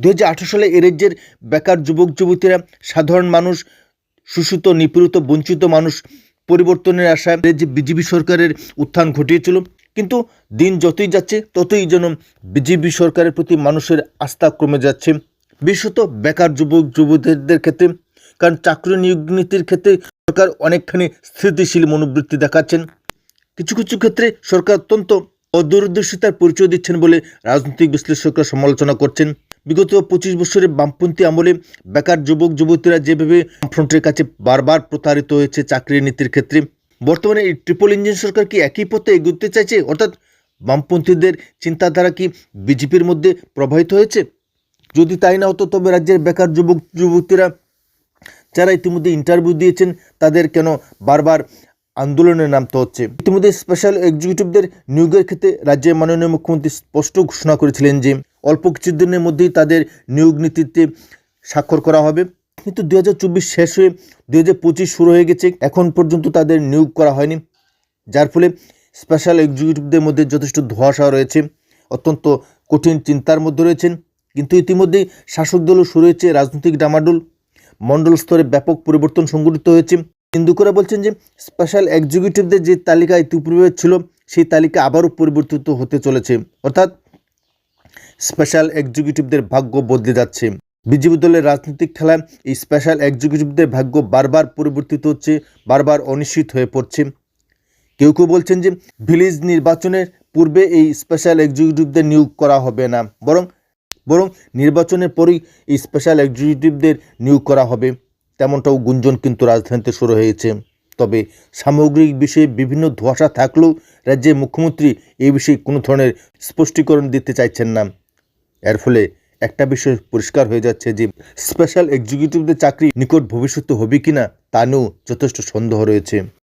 দু হাজার আঠেরো সালে এ রাজ্যের বেকার যুবক, যুবতীরা সাধারণ মানুষ শোষিত নিপীড়িত, বঞ্চিত মানুষ পরিবর্তনের আশায় যে বিজেপি সরকারের উত্থান ঘটিয়েছিল। কিন্তু দিন যতই যাচ্ছে, ততই যেন বিজেপি সরকারের প্রতি মানুষের আস্থা কমে যাচ্ছে। বিশেষত বেকার যুবক, যুবতীদের ক্ষেত্রে, কারণ চাকরি নিয়োগ নীতির ক্ষেত্রে সরকার অনেকখানি স্থিতিশীল মনোবৃত্তি দেখাচ্ছেন। কিছু কিছু ক্ষেত্রে সরকার অত্যন্ত অদূরদর্শিতার পরিচয় দিচ্ছেন বলে রাজনৈতিক বিশ্লেষকরা সমালোচনা করছেন। বিগত পঁচিশ বছরে বামপন্থী আমলে বেকার যুবক, যুবতীরা যেভাবে ফ্রন্টের কাছে বারবার প্রতারিত হয়েছে চাকরি নীতির ক্ষেত্রে, বর্তমানে এই ট্রিপল ইঞ্জিন সরকার কি একই পথে এগুতে চাইছে? অর্থাৎ বামপন্থীদের চিন্তাধারা কি বিজেপির মধ্যে প্রবাহিত হয়েছে? যদি তাই না হতো, তবে রাজ্যের বেকার যুবক, যুবতীরা যারা ইতিমধ্যে ইন্টারভিউ দিয়েছেন, তাদের কেন বারবার আন্দোলনে নামতে হচ্ছে? ইতিমধ্যে স্পেশাল এক্সিকিউটিভদের নিয়োগের ক্ষেত্রে রাজ্যের মাননীয় মুখ্যমন্ত্রী স্পষ্ট ঘোষণা করেছিলেন যে অল্প কিছুদিনের মধ্যেই তাদের নিয়োগ নীতিতে স্বাক্ষর করা হবে। কিন্তু দু হাজার চব্বিশ শেষ হয়ে দুই হাজার পঁচিশ শুরু হয়ে গেছে। এখন পর্যন্ত তাদের নিয়োগ করা হয়নি। যার ফলে স্পেশাল এক্সিকিউটিভদের মধ্যে যথেষ্ট ধোঁয়াশা রয়েছে। অত্যন্ত কঠিন চিন্তার মধ্যে রয়েছেন। কিন্তু ইতিমধ্যেই শাসক দলও শুরু হয়েছে রাজনৈতিক ডামাডোল। মণ্ডল স্তরে ব্যাপক পরিবর্তন সংঘটিত হয়েছে। হিন্দুকরা বলছেন যে স্পেশাল এক্সিকিউটিভদের যে তালিকা ইতিপূর্বে ছিল, সেই তালিকা আবারও পরিবর্তিত হতে চলেছে। অর্থাৎ স্পেশাল এক্সিকিউটিভদের ভাগ্য বদলে যাচ্ছে। বিজেপি দলের রাজনৈতিক খেলায় এই স্পেশাল এক্সিকিউটিভদের ভাগ্য বারবার পরিবর্তিত হচ্ছে, বারবার অনিশ্চিত হয়ে পড়ছে। কেউ কেউ বলছেন যে ভিলেজ নির্বাচনের পূর্বে এই স্পেশাল এক্সিকিউটিভদের নিয়োগ করা হবে না, বরং বরং নির্বাচনের পরেই এই স্পেশাল এক্সিকিউটিভদের নিয়োগ করা হবে। তেমনটাও গুঞ্জন কিন্তু রাজধানীতে শুরু হয়েছে। তবে সামগ্রিক বিষয়ে বিভিন্ন ধোঁয়াশা থাকলেও রাজ্যের মুখ্যমন্ত্রী এই বিষয়ে কোনো ধরনের স্পষ্টীকরণ দিতে চাইছেন না। এর ফলে একটা বিষয় পরিষ্কার হয়ে যাচ্ছে যে স্পেশাল এক্সিকিউটিভদের চাকরি নিকট ভবিষ্যতে হবে কিনা তা নিয়েও যথেষ্ট সন্দেহ রয়েছে।